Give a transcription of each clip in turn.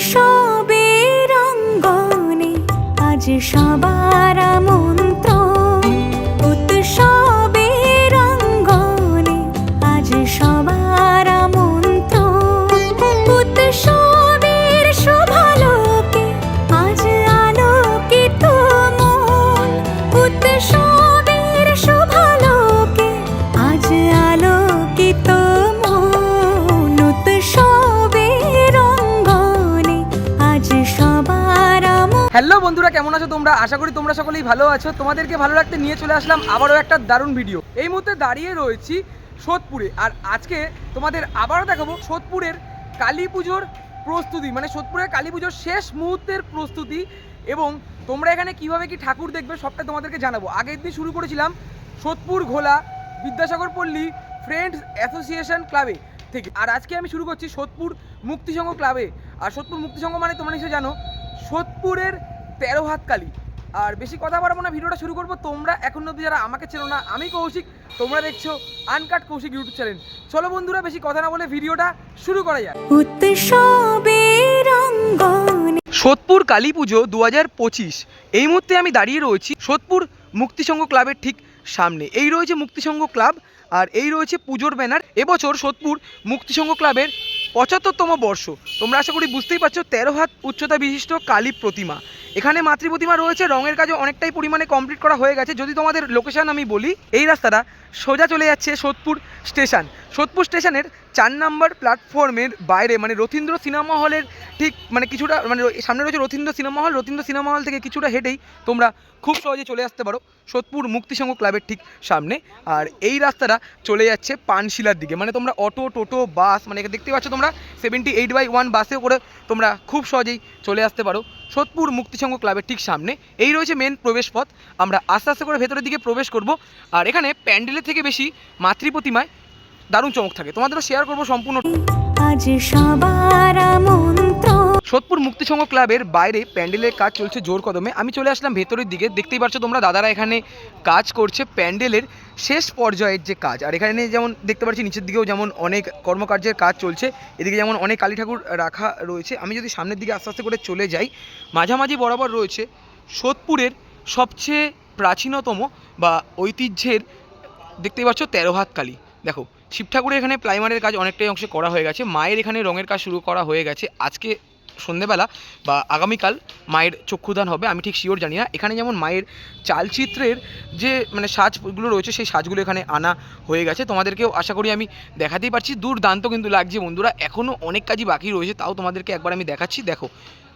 উৎসবের রঙ্গনে আজ সবার হ্যালো বন্ধুরা, কেমন আছো তোমরা? আশা করি তোমরা সকলেই ভালো আছো। তোমাদেরকে ভালো রাখতে নিয়ে চলে আসলাম আবারও একটা দারুণ ভিডিও এই মুহূর্তে দাঁড়িয়ে রয়েছি সোদপুরে। আর আজকে তোমাদের আবারও দেখাবো সোদপুরের কালী পুজোর প্রস্তুতি। মানে সোদপুরের কালী পুজোর শেষ মুহূর্তের প্রস্তুতি এবং তোমরা এখানে কীভাবে কি ঠাকুর দেখবে সবটা তোমাদেরকে জানাব। আগের দিন শুরু করেছিলাম সোদপুর ঘোলা বিদ্যাসাগর পল্লী ফ্রেন্ডস অ্যাসোসিয়েশন ক্লাবে থেকে। আর আজকে আমি শুরু করছি সোদপুর মুক্তিসংঘ ক্লাবে। আর সোদপুর মুক্তিসংঘ মানে তোমরা নিশ্চয়ই জানো, সোদপুরের তেরো হাত কালী। আর বেশি কথা বাড়াবো না ভিডিওটা শুরু করব। তোমরা এখন অব্দি যারা আমাকে চেনো না আমি কৌশিক তোমরা দেখছ আনকাট কৌশিক ইউটিউব চ্যানেল চলো বন্ধুরা বেশি কথা না বলে ভিডিওটা শুরু করা যাক। সোদপুর কালী পুজো দু হাজার পঁচিশ। এই মুহূর্তে আমি দাঁড়িয়ে রয়েছি সোদপুর মুক্তিসংঘ ক্লাবের ঠিক সামনে। এই রয়েছে মুক্তিসংঘ ক্লাব আর এই রয়েছে পুজোর ব্যানার। এবছর সোদপুর মুক্তিসংঘ ক্লাবের পঁচাত্তরতম বর্ষ। তোমরা আশা করি বুঝতেই পারছ তেরো হাত উচ্চতা বিশিষ্ট কালী প্রতিমা। এখানে মাতৃ প্রতিমা রয়েছে, রঙের কাজও অনেকটাই পরিমাণে কমপ্লিট করা হয়ে গেছে। যদি তোমাদের লোকেশন আমি বলি, এই রাস্তাটা সোজা চলে যাচ্ছে সোদপুর স্টেশন। সোদপুর স্টেশনের চার নম্বর প্ল্যাটফর্মের বাইরে মানে রথীন্দ্র সিনেমা হলের ঠিক মানে কিছুটা মানে সামনে রয়েছে Rathindra cinema hall. Rathindra cinema hall থেকে কিছুটা হেঁটেই তোমরা খুব সহজে চলে আসতে পারো সোদপুর মুক্তিসংঘ ক্লাবের ঠিক সামনে। আর এই রাস্তাটা চলে যাচ্ছে পানশিলার দিকে মানে তোমরা অটো, টোটো, বাস মানে দেখতে পাচ্ছ তোমরা সেভেন্টি এইট বাই ওয়ান বাসেও করে তোমরা খুব সহজেই চলে আসতে পারো। সোদপুর মুক্তিসংঘ ক্লাবের ঠিক সামনে। এই রয়েছে মেন প্রবেশ পথ আমরা আস্তে আস্তে করে ভেতরের দিকে প্রবেশ করব। আর এখানে প্যান্ডেলের থেকে বেশি মাতৃ প্রতিমায় দারুণ চমক থাকে। তোমাদেরও শেয়ার করব সম্পূর্ণ। আজ সবার সোদপুর মুক্তিসংঘ ক্লাবের বাইরে প্যান্ডেলের কাজ চলছে জোর কদমে। আমি চলে আসলাম ভেতরের দিকে। দেখতেই পাচ্ছ তোমরা দাদারা এখানে কাজ করছে প্যান্ডেলের। শেষ পর্যায়ের যে কাজ, আর এখানে যেমন দেখতে পাচ্ছি নিচের দিকেও যেমন অনেক কর্মকার্যের কাজ চলছে, এদিকে যেমন অনেক কালী ঠাকুর রাখা রয়েছে। আমি যদি সামনের দিকে আস্তে আস্তে করে চলে যাই, মাঝামাঝি বরাবর রয়েছে সোদপুরের সবচেয়ে প্রাচীনতম বা ঐতিহ্যের, দেখতেই পাচ্ছ তেরো হাত কালী। দেখো শিব ঠাকুরের এখানে প্রাইমারের কাজ অনেকটাই অংশে করা হয়ে গেছে, মায়ের এখানে রঙের কাজ শুরু করা হয়ে গেছে। আজকে সন্ধেবেলা বা আগামীকাল মায়ের চক্ষুদান হবে, আমি ঠিক শিওর জানি না। এখানে যেমন মায়ের চালচিত্রের যে মানে সাজগুলো রয়েছে, সেই সাজগুলো এখানে আনা হয়ে গেছে। তোমাদেরকেও আশা করি আমি দেখাতেই পারছি। দুর্দান্ত কিন্তু লাগছে বন্ধুরা। এখনও অনেক কাজই বাকি রয়েছে, তাও তোমাদেরকে একবার আমি দেখাচ্ছি। দেখো,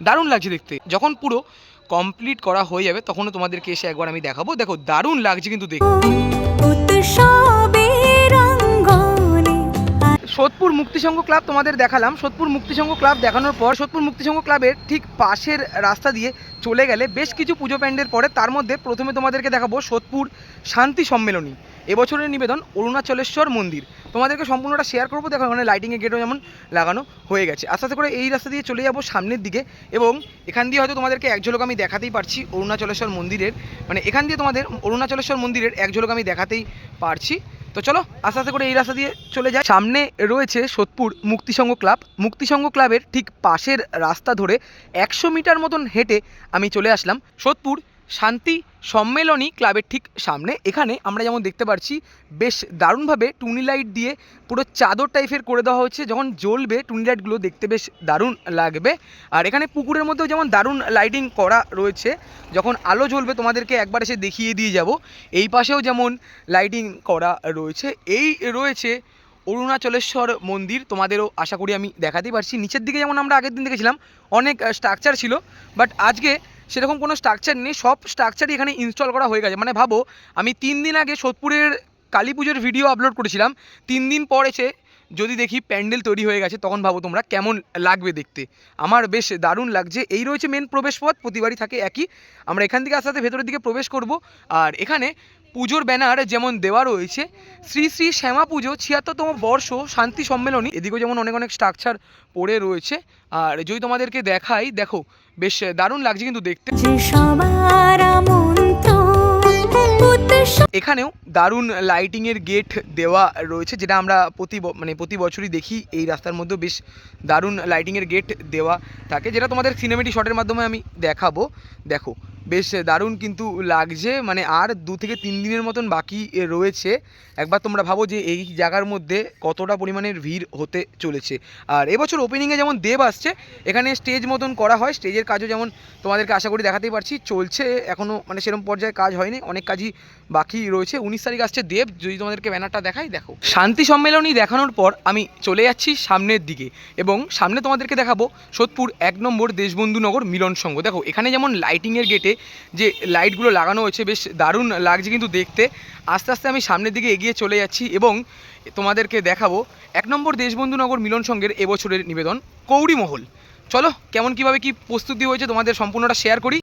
দারুণ লাগছে দেখতে। যখন পুরো কমপ্লিট করা হয়ে যাবে, তখনও তোমাদেরকে এসে একবার আমি দেখাবো। দেখো, দারুণ লাগছে কিন্তু দেখতে। সোদপুর মুক্তিসংঘ ক্লাব তোমাদের দেখালাম। সোদপুর মুক্তিসংঘ ক্লাব দেখানোর পর সোদপুর মুক্তিসংঘ ক্লাবের ঠিক পাশের রাস্তা দিয়ে চলে গেলে বেশ কিছু পুজো প্যান্ডের পরে তার মধ্যে প্রথমে তোমাদেরকে দেখাবো সোদপুর শান্তি সম্মেলনী। এবছরের নিবেদন অরুণাচলেশ্বর মন্দির। তোমাদেরকে সম্পূর্ণটা শেয়ার করব। দেখো ওখানে লাইটিংয়ের গেটও যেমন লাগানো হয়ে গেছে। আস্তে আস্তে করে এই রাস্তা দিয়ে চলে যাব সামনের দিকে এবং এখান দিয়ে হয়তো তোমাদেরকে এক ঝলক আমি দেখাতেই পারছি অরুণাচলেশ্বর মন্দিরের। মানে এখান দিয়ে তোমাদের অরুণাচলেশ্বর মন্দিরের এক ঝলক আমি দেখাতেই পারছি। তো চলো আস্তে আস্তে করে এই রাস্তা দিয়ে চলে যায় সামনে রয়েছে সোদপুর মুক্তিসংঘ ক্লাব। মুক্তিসংঘ ক্লাবের ঠিক পাশের রাস্তা ধরে একশো মিটার মতন হেঁটে আমি চলে আসলাম। সোদপুর শান্তি সম্মেলনী ক্লাবের ঠিক সামনে। এখানে আমরা যেমন দেখতে পাচ্ছি বেশ দারুণভাবে টুনি লাইট দিয়ে পুরো চাদর টাইপের করে দেওয়া হচ্ছে যখন জ্বলবে, টুনি লাইটগুলো দেখতে বেশ দারুণ লাগবে। আর এখানে পুকুরের মধ্যেও যেমন দারুণ লাইটিং করা রয়েছে, যখন আলো জ্বলবে তোমাদেরকে একবার এসে দেখিয়ে দিয়ে যাব। এই পাশেও যেমন লাইটিং করা রয়েছে। এই রয়েছে অরুণাচলেশ্বর মন্দির, তোমাদেরও আশা করি আমি দেখাতেই পারছি। নিচের দিকে যেমন আমরা আগের দিন দেখেছিলাম, অনেক স্ট্রাকচার ছিল বাট আজকে সেরকম কোনো স্ট্রাকচার নেই, সব স্ট্রাকচারই এখানে ইনস্টল করা হয়ে গেছে। মানে ভাবো, আমি তিন দিন আগে সোদপুরের কালী পুজোর ভিডিও আপলোড করেছিলাম, তিন দিন পর এসে যদি দেখি প্যান্ডেল তৈরি হয়ে গেছে, তখন ভাবো তোমরা কেমন লাগবে দেখতে। আমার বেশ দারুণ লাগছে। এই রয়েছে মেন প্রবেশ পথ, প্রতিবারই থাকে একই। আমরা এখান থেকে আস্তে আস্তে ভেতরের দিকে প্রবেশ করব। আর এখানে পুজোর ব্যানার যেমন দেওয়া রয়েছে, শ্রী শ্রী শ্যামা পুজো, ছিয়াত্তরতম বর্ষ শান্তি সম্মেলনী। এদিকেও যেমন অনেক অনেক স্ট্রাকচার পড়ে রয়েছে। আর যদি তোমাদেরকে দেখাই, দেখো বেশ দারুণ লাগছে কিন্তু দেখতে। এখানেও দারুণ লাইটিংয়ের গেট দেওয়া রয়েছে যেটা আমরা প্রতি মানে প্রতি বছরই দেখি। এই রাস্তার মধ্যে বেশ দারুণ লাইটিংয়ের গেট দেওয়া থাকে যেটা তোমাদের সিনেমেটিক শটের মাধ্যমে আমি দেখাবো। দেখো বেশ দারুণ কিন্তু লাগছে। মানে আর দু থেকে তিন দিনের মতন বাকি রয়েছে। একবার তোমরা ভাবো যে এই জায়গার মধ্যে কতটা পরিমাণের ভিড় হতে চলেছে। আর এবছর ওপেনিংয়ে যেমন দেব আসছে, এখানে স্টেজ মতন করা হয়। স্টেজের কাজও যেমন তোমাদেরকে আশা করি দেখাতেই পারছি, চলছে। এখনও মানে সেরকম পর্যায়ে কাজ হয়নি, অনেক কাজই বাকি রয়েছে। উনিশ তারিখ আসছে দেব, যদি তোমাদেরকে ব্যানারটা দেখাই, দেখো। শান্তি সম্মেলনী দেখানোর পর আমি চলে যাচ্ছি সামনের দিকে এবং সামনে তোমাদেরকে দেখাবো সোদপুর এক নম্বর দেশবন্ধু নগর মিলন সংঘ দেখো, এখানে যেমন লাইটিংয়ের গেটে যে লাইটগুলো লাগানো হয়েছে, বেশ দারুণ লাগছে কিন্তু দেখতে। আস্তে আস্তে আমি সামনের দিকে এগিয়ে চলে যাচ্ছি এবং তোমাদেরকে দেখাবো এক নম্বর দেশবন্ধুনগর মিলন সংঘের এবছরের নিবেদন, কৌড়ি মহল। চলো, কেমন, কীভাবে কি প্রস্তুতি হয়েছে তোমাদের সম্পূর্ণটা শেয়ার করি।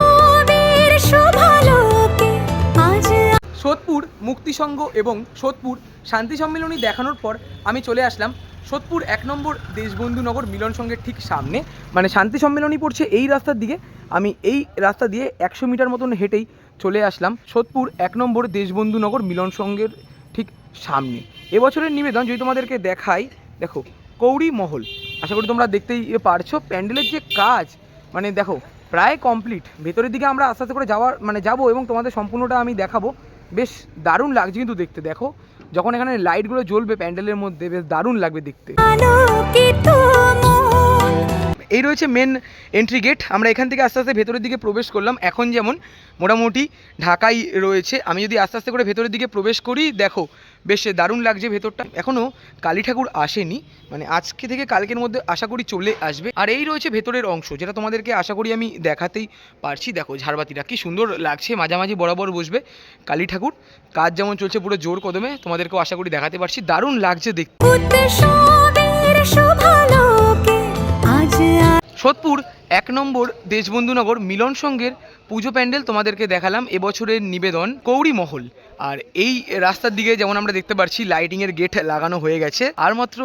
সোদপুর মুক্তিসংঘ এবং সোদপুর শান্তি সম্মেলনী দেখানোর পর আমি চলে আসলাম সোদপুর এক নম্বর দেশবন্ধু নগর মিলন সংঘের ঠিক সামনে। মানে শান্তি সম্মেলনী পড়ছে এই রাস্তার দিকে। আমি এই রাস্তা দিয়ে একশো মিটার মতন হেঁটেই চলে আসলাম সোদপুর এক নম্বর দেশবন্ধু নগর মিলন সংঘের ঠিক সামনে। এবছরের নিবেদন যদি তোমাদেরকে দেখাই, দেখো, কৌড়ি মহল। আশা করি তোমরা দেখতেই পারছ। প্যান্ডেলের যে কাজ মানে দেখো, প্রায় কমপ্লিট ভেতরের দিকে আমরা আস্তে আস্তে করে যাওয়ার মানে যাব এবং তোমাদের সম্পূর্ণটা আমি দেখাবো। বেশ দারুণ লাগছে কিন্তু দেখতে, দেখো। যখন এখানে লাইটগুলো জ্বলবে প্যান্ডেলের মধ্যে বেশ দারুণ লাগবে দেখতে। এই রয়েছে মেন এন্ট্রি গেট আমরা এখান থেকে আস্তে আস্তে ভেতরের দিকে প্রবেশ করলাম। এখন যেমন মোটামুটি ঢাকাই রয়েছে। আমি যদি আস্তে আস্তে করে ভেতরের দিকে প্রবেশ করি, দেখো, বেশ দারুণ লাগছে ভেতরটা। এখনও কালী ঠাকুর আসেনি। মানে আজকে থেকে কালকের মধ্যে আশা করি চলে আসবে। আর এই রয়েছে ভেতরের অংশ, যেটা তোমাদেরকে আশা করি আমি দেখাতেই পারছি। দেখো, ঝাড়বাতিটা কি সুন্দর লাগছে। মাঝামাঝি বরাবর বসবে কালী ঠাকুর। কাজ যেমন চলছে পুরো জোর কদমে, তোমাদেরকেও আশা করি দেখাতে পারছি। দারুণ লাগছে দেখতে। সোদপুর, এক নম্বর দেশবন্ধুনগর মিলন সংঘের পুজো প্যান্ডেল তোমাদেরকে দেখালাম এবছরের নিবেদন কৌড়ি মহল। আর এই রাস্তার দিকে যেমন আমরা দেখতে পাচ্ছি লাইটিংয়ের গেট লাগানো হয়ে গেছে। আর মাত্র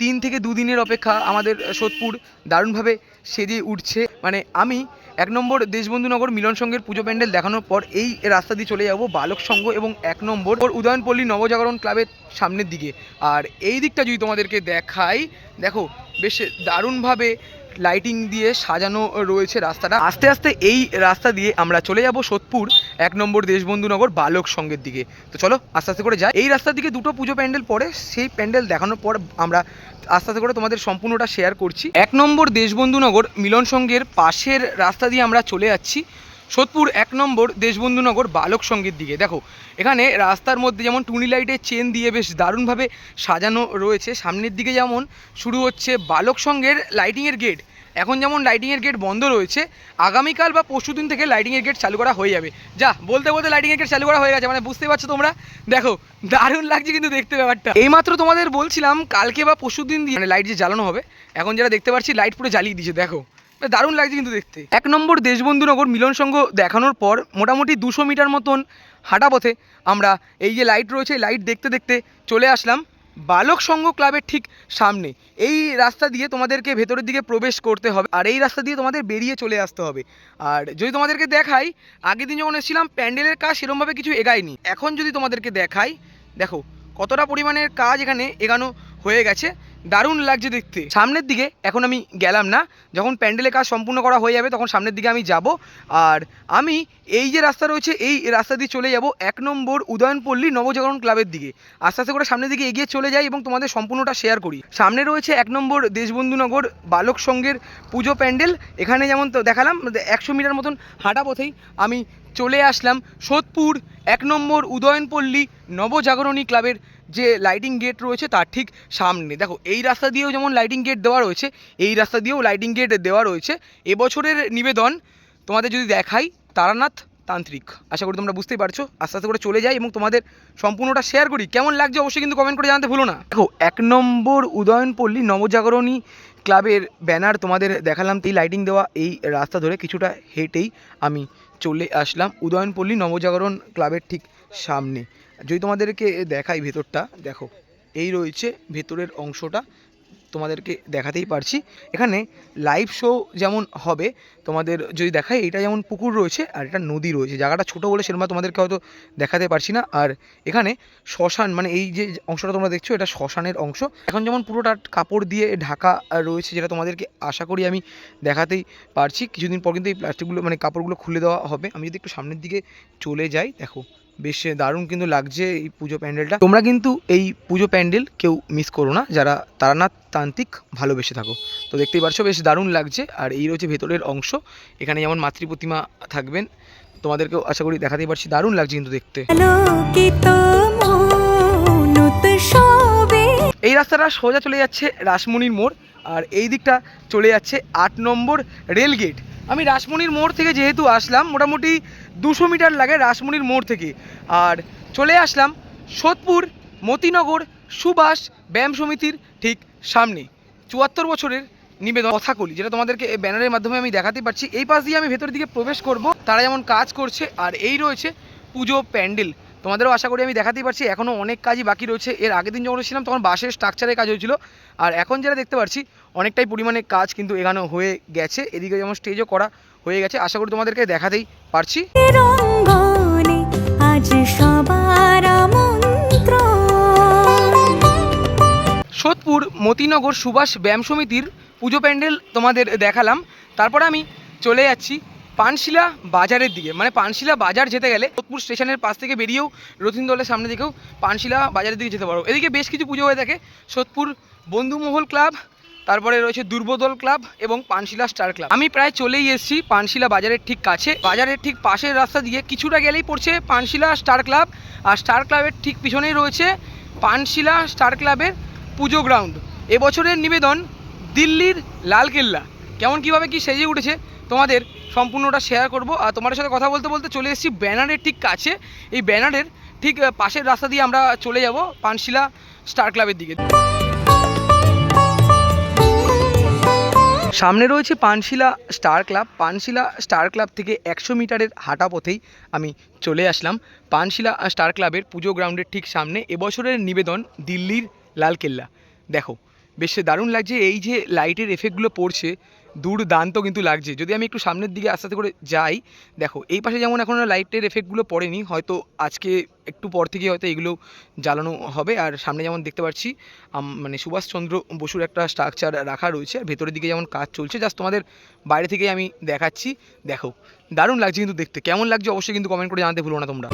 তিন থেকে দুদিনের অপেক্ষা আমাদের সোদপুর দারুণভাবে সেজে উঠছে। মানে আমি এক নম্বর দেশবন্ধুনগর মিলন সংঘের পুজো প্যান্ডেল দেখানোর পর এই রাস্তা দিয়ে চলে যাব বালক সংঘ এবং এক নম্বর ওর উদয়নপল্লী নবজাগরণ ক্লাবের সামনের দিকে। আর এই দিকটা যদি তোমাদেরকে দেখাই, দেখো, বেশ দারুণভাবে লাইটিং দিয়ে সাজানো রয়েছে রাস্তাটা। আস্তে আস্তে এই রাস্তা দিয়ে আমরা চলে যাব সোদপুর, এক নম্বর দেশবন্ধুনগর বালক সঙ্গের দিকে। তো চলো, আস্তে আস্তে করে যাই। এই রাস্তার দিকে দুটো পুজো প্যান্ডেল পরে সেই প্যান্ডেল দেখানোর পর আমরা আস্তে আস্তে করে তোমাদের সম্পূর্ণটা শেয়ার করছি। এক নম্বর দেশবন্ধুনগর মিলন সঙ্গের পাশের রাস্তা দিয়ে আমরা চলে যাচ্ছি। সোদপুর এক নম্বর দেশবন্ধুনগর বালক সংঘের দিকে। দেখো, এখানে রাস্তার মধ্যে যেমন টুনি লাইটের চেন দিয়ে বেশ দারুণভাবে সাজানো রয়েছে। সামনের দিকে যেমন শুরু হচ্ছে বালক সংঘের লাইটিংয়ের গেট। এখন যেমন লাইটিংয়ের গেট বন্ধ রয়েছে, আগামীকাল বা পরশুদিন থেকে লাইটিংয়ের গেট চালু করা হয়ে যাবে। যা, বলতে বলতে লাইটিংয়ের গেট চালু করা হয়ে গেছে মানে বুঝতে পারছ তোমরা? দেখো, দারুণ লাগছে কিন্তু দেখতে ব্যাপারটা। এইমাত্র তোমাদের বলছিলাম, কালকে বা পরশু দিন দিয়ে মানে লাইট যে জ্বালানো হবে, এখন যারা দেখতে পাচ্ছি, লাইট পুরো জ্বালিয়ে দিয়েছে, দেখো। দারুণ লাগছে কিন্তু দেখতে। এক নম্বর দেশবন্ধুনগর মিলন সংঘ দেখানোর পর মোটামুটি দুশো মিটার মতন হাঁটা পথে আমরা এই যে লাইট রয়েছে লাইট দেখতে দেখতে চলে আসলাম বালক সংঘ ক্লাবের ঠিক সামনে। এই রাস্তা দিয়ে তোমাদেরকে ভেতরের দিকে প্রবেশ করতে হবে আর এই রাস্তা দিয়ে তোমাদের বেরিয়ে চলে আসতে হবে। আর যদি তোমাদেরকে দেখাই, আগের দিন যখন এসেছিলাম, প্যান্ডেলের কাজ সেরমভাবে কিছু এগায়নি। এখন যদি তোমাদেরকে দেখাই, দেখো কতটা পরিমাণের কাজ এখানে এগানো হয়ে গেছে, দারুণ লাগছে দেখতে। সামনের দিকে এখন আমি গেলাম না, যখন প্যান্ডেলের কাজ সম্পূর্ণ করা হয়ে যাবে তখন সামনের দিকে আমি যাব। আর আমি এই যে রাস্তা রয়েছে, এই রাস্তা দিয়ে চলে যাব এক নম্বর উদয়নপল্লী নবজাগরণ ক্লাবের দিকে। আস্তে আস্তে করে সামনের দিকে এগিয়ে চলে যাই এবং তোমাদের সম্পূর্ণটা শেয়ার করি। সামনে রয়েছে এক নম্বর দেশবন্ধুনগর বালক সংঘের পুজো প্যান্ডেল। এখানে যেমন তো দেখালাম, একশো মিটার মতন হাঁটা পথেই আমি চলে আসলাম সোদপুর, এক নম্বর উদয়নপল্লী নবজাগরণী ক্লাবের যে লাইটিং গেট রয়েছে তার ঠিক সামনে। দেখো, এই রাস্তা দিয়েও যেমন লাইটিং গেট দেওয়া রয়েছে, এই রাস্তা দিয়েও লাইটিং গেট দেওয়া রয়েছে। এবছরের নিবেদন তোমাদের যদি দেখাই, তারানাথ তান্ত্রিক। আশা করি তোমরা বুঝতেই পারছ। আস্তে আস্তে করে চলে যাই এবং তোমাদের সম্পূর্ণটা শেয়ার করি। কেমন লাগছে অবশ্যই কিন্তু কমেন্ট করে জানাতে ভুলো না। দেখো, এক নম্বর উদয়নপল্লী নবজাগরণী ক্লাবের ব্যানার তোমাদের দেখালাম, এই লাইটিং দেওয়া, এই রাস্তা ধরে কিছুটা হেঁটেই আমি চলে আসলাম উদয়নপল্লী নবজাগরণ ক্লাবের ঠিক সামনে। যদি তোমাদেরকে দেখাই ভেতরটা, দেখো, এই রয়েছে ভেতরের অংশটা। তোমাদেরকে দেখাতেই পারছি। এখানে লাইভ শো যেমন হবে, তোমাদের যদি দেখায়, এটা যেমন পুকুর রয়েছে আর এটা নদী রয়েছে। জায়গাটা ছোটো বলে সেরকম তোমাদেরকে হয়তো দেখাতে পারছি না। আর এখানে শ্মশান মানে এই যে অংশটা তোমরা দেখছ, এটা শ্মশানের অংশ। এখন যেমন পুরোটা কাপড় দিয়ে ঢাকা রয়েছে যেটা তোমাদেরকে আশা করি আমি দেখাতেই পারছি। কিছুদিন পর কিন্তু এই প্লাস্টিকগুলো মানে কাপড়গুলো খুলে দেওয়া হবে। আমি যদি একটু সামনের দিকে চলে যাই, দেখো। বেশ দারুণ কিন্তু লাগছে এই পুজো প্যান্ডেলটা। তোমরা কিন্তু এই পুজো প্যান্ডেল কেউ মিস করো না যারা তারানাথ তান্ত্রিক ভালোবেসে থাকো। তো দেখতেই পারছ বেশ দারুণ লাগছে। আর এই রয়েছে ভেতরের অংশ এখানে যেমন মাতৃ প্রতিমা থাকবেন তোমাদেরকেও আশা করি দেখাতেই পারছি দারুণ লাগছে কিন্তু দেখতে। এই রাস্তাটা সোজা চলে যাচ্ছে রাসমণির মোড় আর এই দিকটা চলে যাচ্ছে আট নম্বর রেল গেট আমি রাসমণির মোড় থেকে যেহেতু আসলাম, মোটামুটি দুশো মিটার লাগে রাসমণির মোড় থেকে। আর চলে আসলাম সোদপুর, মতিনগর সুভাষ ব্যায়াম সমিতির ঠিক সামনে। চুয়াত্তর বছরের নিবেদন কথাকলি, যেটা তোমাদেরকে এই ব্যানারের মাধ্যমে আমি দেখাতে পারছি। এই পাশ দিয়ে আমি ভেতরের দিকে প্রবেশ করব, তারা যেমন কাজ করছে, আর এই রয়েছে পুজো প্যান্ডেল। তোমাদেরও আশা করি আমি দেখাতেই পারছি, এখনও অনেক কাজই বাকি রয়েছে। এর আগের দিন যখন ছিলাম তখন বাসের স্ট্রাকচারের কাজ হয়েছিল। আর এখন যেটা দেখতে পাচ্ছি অনেকটাই পরিমাণে কাজ কিন্তু এখানে হয়ে গেছে। এদিকে যেমন স্টেজও করা হয়ে গেছে। আশা করি তোমাদেরকে দেখাতেই পারছি। রঙ্গনে আজ সবার সোদপুর মতিনগর সুভাষ ব্যায়াম সমিতির পুজো প্যান্ডেল তোমাদের দেখালাম। তারপরে আমি চলে যাচ্ছি পানশিলা বাজারের দিকে। মানে পানশিলা বাজার যেতে গেলে সোদপুর স্টেশনের পাশ থেকে বেরিয়েও রথিনদলের সামনে দিকেও পানশিলা বাজারের দিকে যেতে পারো। এদিকে বেশ কিছু পুজো হয়ে থাকে। সোদপুর বন্ধুমহল ক্লাব তারপরে রয়েছে দুর্বদল ক্লাব এবং পানশিলা স্টার ক্লাব। আমি প্রায় চলেই এসেছি পানশিলা বাজারের ঠিক কাছে। বাজারের ঠিক পাশের রাস্তা দিয়ে কিছুটা গেলেই পড়ছে পানশিলা স্টার ক্লাব আর স্টার ক্লাবের ঠিক পিছনেই রয়েছে পানশিলা স্টার ক্লাবের পুজো গ্রাউন্ড। এবছরের নিবেদন দিল্লির লালকেল্লা। কেমন, কীভাবে কি সেজে উঠেছে তোমাদের সম্পূর্ণটা শেয়ার করব। আর তোমাদের সাথে কথা বলতে বলতে চলে এসেছি ব্যানারের ঠিক কাছে। এই ব্যানারের ঠিক পাশের রাস্তা দিয়ে আমরা চলে যাব পানশিলা স্টার ক্লাবের দিকে। সামনে রয়েছে Panshila star club. Panshila star club থেকে একশো মিটারের হাঁটা পথেই আমি চলে আসলাম। পানশিলা স্টার ক্লাবের পুজো গ্রাউন্ডের ঠিক সামনে এবছরের নিবেদন দিল্লির লালকেল্লা। দেখো, বেশ দারুণ লাগছে। এই যে লাইটের এফেক্টগুলো পড়ছে দুর্দান্ত কিন্তু লাগছে। যদি আমি একটু সামনের দিকে আস্তে আস্তে করে যাই, দেখো, এই পাশে যেমন এখন লাইটের এফেক্টগুলো পড়েনি, হয়তো আজকে একটু পর থেকে হয়তো এগুলো জ্বালানো হবে। আর সামনে যেমন দেখতে পাচ্ছি মানে সুভাষচন্দ্র বসুর একটা স্ট্রাকচার রাখা রয়েছে। আর ভেতরের দিকে যেমন কাজ চলছে জাস্ট তোমাদের বাইরে থেকেই আমি দেখাচ্ছি। দেখো, দারুণ লাগছে কিন্তু দেখতে। কেমন লাগছে অবশ্যই কিন্তু কমেন্ট করে জানাতে ভুলো না তোমরা।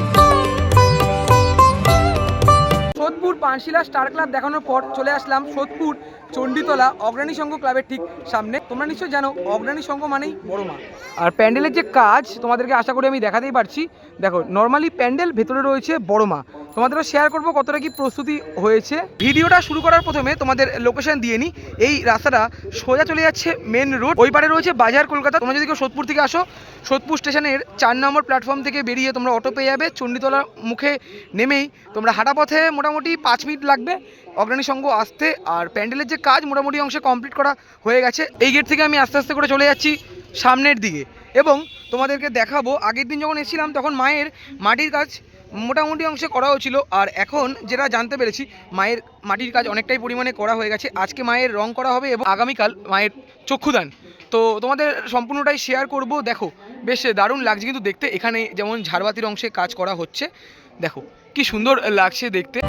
সোদপুর পানশিলা স্টার ক্লাব দেখানোর পর চলে আসলাম সোদপুর, চণ্ডীতলা, অগ্রণী সংঘ ক্লাবের ঠিক সামনে। তোমরা নিশ্চয়ই জানো, অগ্রণী সংঘ মানেই বড় মা। আর প্যান্ডেলের যে কাজ, তোমাদেরকে আশা করি আমি দেখাতেই পারছি। দেখো নর্মালি প্যান্ডেল ভেতরে রয়েছে বড় মা। তোমাদেরও শেয়ার করব কতটা কি প্রস্তুতি হয়েছে। ভিডিওটা শুরু করার প্রথমে তোমাদের লোকেশন দিয়ে নিই এই রাস্তাটা সোজা চলে যাচ্ছে মেন রোড ওই পারে রয়েছে বাজার কলকাতা। তোমরা যদি কেউ সোদপুর থেকে আসো, সোদপুর স্টেশনের চার নম্বর প্ল্যাটফর্ম থেকে বেরিয়ে তোমরা অটো পেয়ে যাবে। চণ্ডীতলা মুখে নেমেই তোমরা হাঁটা পথে মোটামুটি পাঁচ মিনিট লাগবে অগ্রণী সংঘ আসতে। আর প্যান্ডেলের যে কাজ মোটামুটি অংশে কমপ্লিট করা হয়ে গেছে। এই গেট থেকে আমি আস্তে আস্তে করে চলে যাচ্ছি সামনের দিকে। এবং তোমাদেরকে দেখাবো, আগের দিন যখন এসেছিলাম তখন মায়ের মাটির কাজ মোটামুটি অংশে করাও ছিল। আর এখন যেটা জানতে পেরেছি, মায়ের মাটির কাজ অনেকটাই পরিমাণে করা হয়ে গেছে। আজকে মায়ের রং করা হবে এবং আগামীকাল মায়ের চক্ষুদান। তো তোমাদের সম্পূর্ণটাই শেয়ার করব। দেখো, বেশ দারুণ লাগছে কিন্তু দেখতে। এখানে যেমন ঝাড়বাতির অংশে কাজ করা হচ্ছে। দেখো, কি সুন্দর লাগছে দেখতে।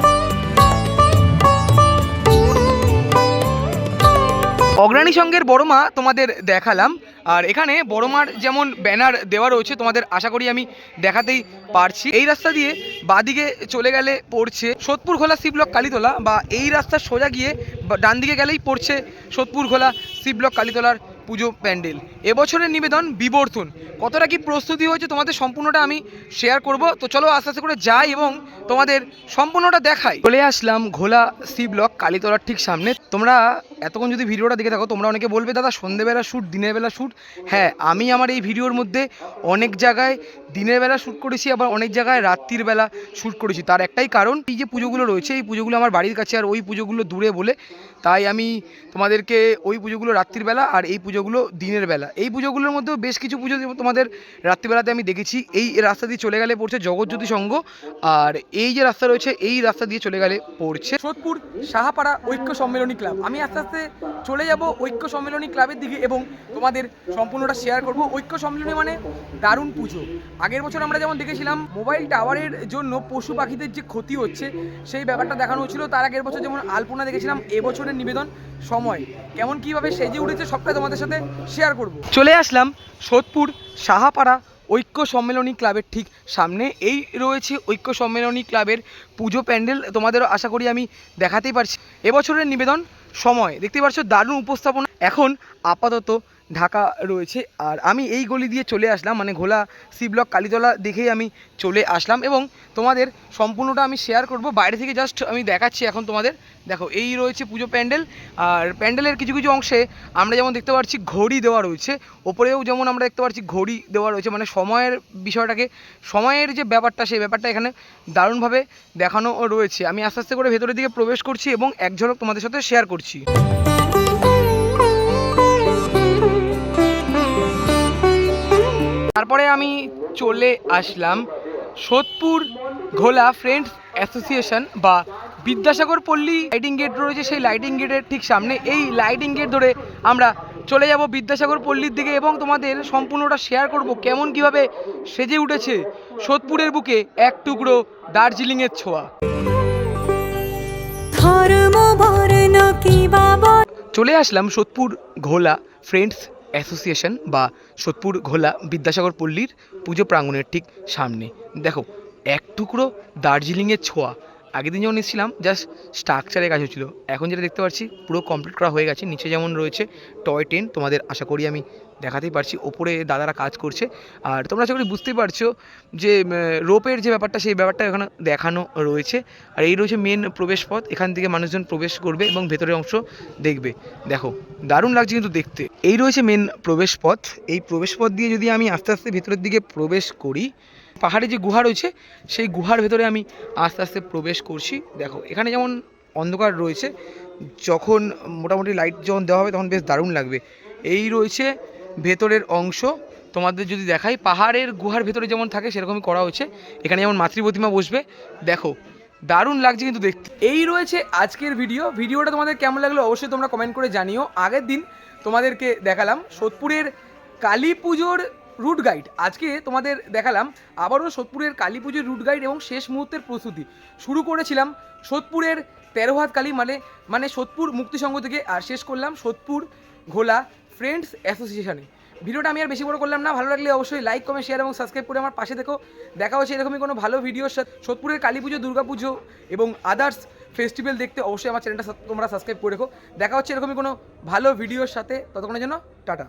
অগ্রণী সঙ্গের বড় মা তোমাদের দেখালাম। আর এখানে বড় মার যেমন ব্যানার দেওয়া রয়েছে, তোমাদের আশা করি আমি দেখাতেই পারছি। এই রাস্তা দিয়ে বাদিকে চলে গেলে পড়ছে সোদপুর খোলা সি ব্লক কালীতলা বা এই রাস্তার সোজা গিয়ে ডান দিকে গেলেই পড়ছে সোদপুর খোলা সি ব্লক কালীতলার পুজো প্যান্ডেল। এবছরের নিবেদন বিবর্তন। কতটা কি প্রস্তুতি হয়েছে তোমাদের সম্পূর্ণটা আমি শেয়ার করব। তো চলো আস্তে আস্তে করে যাই এবং তোমাদের সম্পূর্ণটা দেখাই। চলে আসলাম ঘোলা সি ব্লক কালীতলার ঠিক সামনে। তোমরা এতক্ষণ যদি ভিডিওটা দেখে থাকো, তোমরা অনেকে বলবে, দাদা সন্ধ্যেবেলা শ্যুট, দিনের বেলা শ্যুট? হ্যাঁ আমি আমার এই ভিডিওর মধ্যে অনেক জায়গায় দিনের বেলা শ্যুট করেছি, আবার অনেক জায়গায় রাত্রির বেলা শ্যুট করেছি। তার একটাই কারণ, এই যে পুজোগুলো রয়েছে, এই পুজোগুলো আমার বাড়ির কাছে, আর ওই পুজোগুলো দূরে বলে তাই আমি তোমাদেরকে ওই পুজোগুলো রাত্রির বেলা আর এই পুজোগুলো দিনের বেলা। এই পুজোগুলোর মধ্যেও বেশ কিছু পুজো তোমাদের রাত্রিবেলাতে আমি দেখেছি। এই রাস্তা দিয়ে চলে গেলে পড়ছে জগৎজ্যোতি সংঘ আর এই যে রাস্তা রয়েছে, এই রাস্তা দিয়ে চলে গেলে পড়ছে। সোদপুর সাহাপাড়া ঐক্য সম্মেলনী ক্লাব। আমি আস্তে আস্তে চলে যাব ঐক্য সম্মেলনী ক্লাবের দিকে এবং তোমাদের সম্পূর্ণটা শেয়ার করব। ঐক্য সম্মেলনী মানে দারুণ পুজো। আগের বছর আমরা যেমন দেখেছিলাম মোবাইল টাওয়ারের জন্য পশু পাখিদের যে ক্ষতি হচ্ছে, সেই ব্যাপারটা দেখানো হচ্ছিল। তার আগের বছর যেমন আলপনা দেখেছিলাম এবছরের নিবেদন সময়। কেমন কীভাবে সেজে উঠেছে সবটা তোমাদের সাথে শেয়ার করব। চলে আসলাম সোদপুর সাহাপাড়া ঐক্য সম্মেলনী ক্লাবের ঠিক সামনে। এই রয়েছে ঐক্য সম্মেলনী ক্লাবের পুজো প্যান্ডেল। তোমাদেরও আশা করি আমি দেখাতেই পারছি। এবছরের নিবেদন সময়। দেখতে পাচ্ছ, দারুণ উপস্থাপনা। এখন আপাতত ঢাকা রয়েছে। আর আমি এই গলি দিয়ে চলে আসলাম মানে ঘোলা সি ব্লক কালীতলা দেখেই আমি চলে আসলাম এবং তোমাদের সম্পূর্ণটা আমি শেয়ার করব। বাইরে থেকে জাস্ট আমি দেখাচ্ছি এখন তোমাদের। দেখো, এই রয়েছে পুজো প্যান্ডেল। আর প্যান্ডেলের কিছু কিছু অংশে আমরা যেমন দেখতে পাচ্ছি ঘড়ি দেওয়া রয়েছে। ওপরেও যেমন আমরা দেখতে পাচ্ছি ঘড়ি দেওয়া রয়েছে মানে সময়ের বিষয়টাকে, সময়ের যে ব্যাপারটা, সেই ব্যাপারটা এখানে দারুণভাবে দেখানো রয়েছে। আমি আস্তে আস্তে করে ভেতরের দিকে প্রবেশ করছি এবং এক ঝলক তোমাদের সাথে শেয়ার করছি। তারপরে আমি চলে আসলাম সোদপুর ঘোলা ফ্রেন্ডস অ্যাসোসিয়েশন বা বিদ্যাসাগর পল্লী লাইটিং গেট রয়েছে সেই লাইটিং গেটের ঠিক সামনে। এই লাইটিং গেট ধরে আমরা চলে যাব বিদ্যাসাগর পল্লীর দিকে এবং তোমাদের সম্পূর্ণটা শেয়ার করব কেমন কীভাবে সেজে উঠেছে সোদপুরের বুকে এক টুকরো দার্জিলিংয়ের ছোঁয়া। চলে আসলাম সোদপুর ঘোলা ফ্রেন্ডস অ্যাসোসিয়েশন বা সোদপুর ঘোলা বিদ্যাসাগর পল্লীর পুজো প্রাঙ্গণের ঠিক সামনে। দেখো, এক টুকরো দার্জিলিংয়ের ছোঁয়া আগের দিন যখন এসেছিলাম জাস্ট স্ট্রাকচারের কাজ হচ্ছিল। এখন যেটা দেখতে পাচ্ছি, পুরো কমপ্লিট করা হয়ে গেছে। নিচে যেমন রয়েছে টয় ট্রেন তোমাদের আশা করি আমি দেখাতেই পারছি। ওপরে দাদারা কাজ করছে। আর তোমরা আশা করি বুঝতেই পারছ যে রোপের যে ব্যাপারটা, সেই ব্যাপারটা এখানে দেখানো রয়েছে। আর এই রয়েছে মেন প্রবেশপথ এখান থেকে মানুষজন প্রবেশ করবে এবং ভেতরের অংশ দেখবে। দেখো, দারুণ লাগছে কিন্তু দেখতে। এই রয়েছে মেন প্রবেশপথ এই প্রবেশপথ দিয়ে যদি আমি আস্তে আস্তে ভেতরের দিকে প্রবেশ করি পাহাড়ে যে গুহা রয়েছে, সেই গুহার ভেতরে আমি আস্তে আস্তে প্রবেশ করছি। দেখো, এখানে যেমন অন্ধকার রয়েছে, যখন মোটামুটি লাইট যখন দেওয়া হবে, তখন বেশ দারুণ লাগবে। এই রয়েছে ভেতরের অংশ। তোমাদের যদি দেখাই, পাহাড়ের গুহার ভেতরে যেমন থাকে, সেরকমই করা হয়েছে। এখানে যেমন মাতৃ প্রতিমা বসবে। দেখো, দারুণ লাগছে কিন্তু দেখতে। এই রয়েছে আজকের ভিডিও ভিডিওটা তোমাদের কেমন লাগল অবশ্যই তোমরা কমেন্ট করে জানিও। আগের দিন তোমাদেরকে দেখালাম। সোদপুরের কালী পুজোর রুট গাইড। আজকে তোমাদের দেখালাম আবারও সোদপুরের কালী পুজোর রুট গাইড এবং শেষ মুহূর্তের প্রস্তুতি। শুরু করেছিলাম সোদপুরের তেরো হাত কালী মানে মানে সোদপুর মুক্তি সংঘ থেকে, আর শেষ করলাম সোদপুর ঘোলা ফ্রেন্ডস অ্যাসোসিয়েশনে। ভিডিওটা আমি আর বেশি বড় করলাম না, ভালো লাগলে অবশ্যই লাইক, কমেন্ট শেয়ার এবং সাবস্ক্রাইব করে আমার পাশে দেখো দেখা হচ্ছে এরকমই কোনো ভালো ভিডিওর সাথে সোদপুরের কালী পুজো, দুর্গা পুজো এবং আদার্স ফেস্টিভ্যাল দেখতে অবশ্যই আমার চ্যানেলটা তোমরা সাবস্ক্রাইব করে রেখো। দেখা হচ্ছে এরকমই কোনো ভালো ভিডিওর সাথে, ততক্ষণের জন্য টাটা।